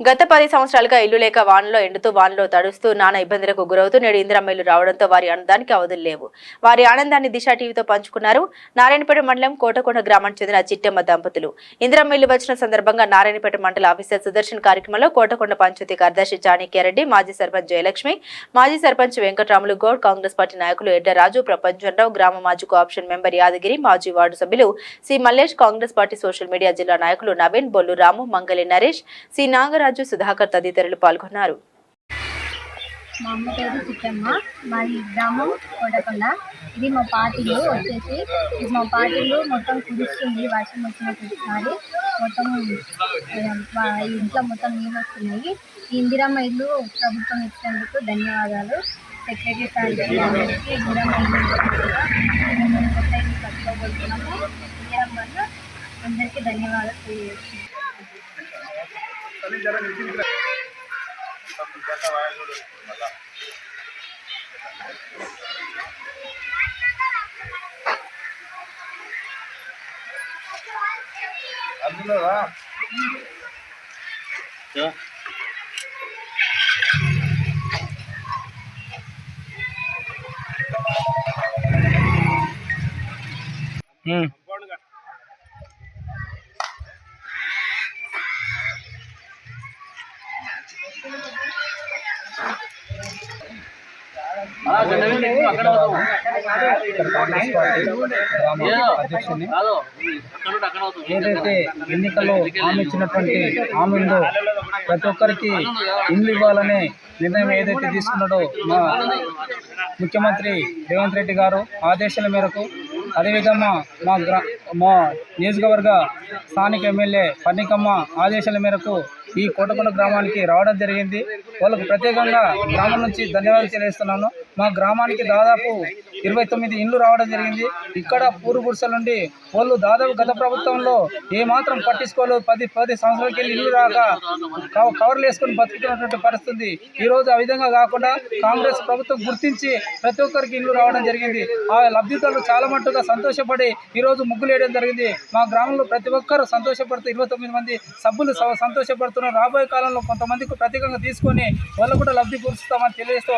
గత పది సంవత్సరాలుగా ఇల్లు లేక వానలో ఎండుతూ వానలో తడుస్తూ నానా ఇబ్బందులకు గురవుతూ నేడు ఇందిరమ్మ ఇల్లు రావడంతో వారి ఆనందానికి అవధులు లేవు. వారి ఆనందాన్ని దిశ టీవీతో పంచుకున్నారు నారాయణపేట మండలం కోటకొండ గ్రామానికి చెందిన చిట్టమ్మ దంపతులు. ఇందిరమ్మ ఇల్లు వచ్చిన సందర్భంగా నారాయణపేట మండల ఆఫీసర్ సుదర్శన్ కార్యక్రమంలో కోటకొండ పంచాయతీ కార్యదర్శి చాణక్యారెడ్డి మాజీ సర్పంచ్ జయలక్ష్మి మాజీ సర్పంచ్ వెంకటరాములు గౌడ్ కాంగ్రెస్ పార్టీ నాయకులు ఎడ్డరాజు ప్రపంచరావు గ్రామ మాజీ కోఆప్షన్ మెంబర్ యాదగిరి మాజీ వార్డు సభ్యులు C Mallesh Congress party social media జిల్లా నాయకులు నవీన్ బొల్లు రాము మంగళి నరేష్ సి రాజు సుధాకర్ తదితరులు పాల్గొన్నారు. మా అమ్మ పేరు చిట్టమ్మ మాది గ్రామం కోటకొండ ఇది మా పార్టీలు వచ్చేసి ఇది మా పార్టీలు మొత్తం కురుస్తుంది వర్షం వచ్చిన మొత్తం ఇంట్లో మొత్తం నీళ్ళు వస్తున్నాయి. ఇందిరమ్మ ఇల్లు ప్రభుత్వం ఇచ్చినందుకు ధన్యవాదాలు. సెక్రటరీ సార్ అందరికీ ఇందిరమ్మ ఇల్లు ఇచ్చినందుకు మేము కొత్త ఇల్లు కట్టుకోబోతున్నాము ఇందిరమ్మ వల్ల అందరికీ ధన్యవాదాలు తెలియజేస్తున్నాం అధ్యక్షుడిని ఏదైతే ఎన్నికల్లో హామీ ఇచ్చినటువంటి హామీలో ప్రతి ఒక్కరికి ఇండ్లు ఇవ్వాలనే నిర్ణయం ఏదైతే తీసుకున్నాడో మా ముఖ్యమంత్రి రేవంత్ రెడ్డి గారు ఆదేశాల మేరకు అదేవిధంగా మా గ్రా మా నియోజకవర్గ స్థానిక ఎమ్మెల్యే పన్నికమ్మ ఆదేశాల మేరకు ఈ కోటకొండ గ్రామానికి రావడం జరిగింది. వాళ్ళకు ప్రత్యేకంగా గ్రామం నుంచి ధన్యవాదాలు తెలియజేస్తున్నాను. మా గ్రామానికి దాదాపు ఇరవై తొమ్మిది ఇండ్లు రావడం జరిగింది. ఇక్కడ పూర్వ గుడిసెల నుండి వాళ్ళు దాదాపు గత ప్రభుత్వంలో ఏ మాత్రం పట్టించుకోలేదు. పది పది సంవత్సరాలకి వెళ్ళి ఇల్లు రాక కవ- కవర్లు వేసుకొని బతుకుతున్నటువంటి పరిస్థితి. ఈరోజు ఆ విధంగా కాకుండా కాంగ్రెస్ ప్రభుత్వం గుర్తించి ప్రతి ఒక్కరికి ఇల్లు రావడం జరిగింది. ఆ లబ్ధిదారులు చాలా మట్టుగా సంతోషపడి ఈ రోజు ముగ్గులు వేయడం జరిగింది. మా గ్రామంలో ప్రతి ఒక్కరు సంతోషపడుతూ ఇరవై తొమ్మిది మంది సభ్యులు స- రాబోయే కాలంలో కొంతమందికి ప్రత్యేకంగా తీసుకొని వాళ్ళు కూడా లబ్ధి పూరుస్తామని తెలియజేస్తూ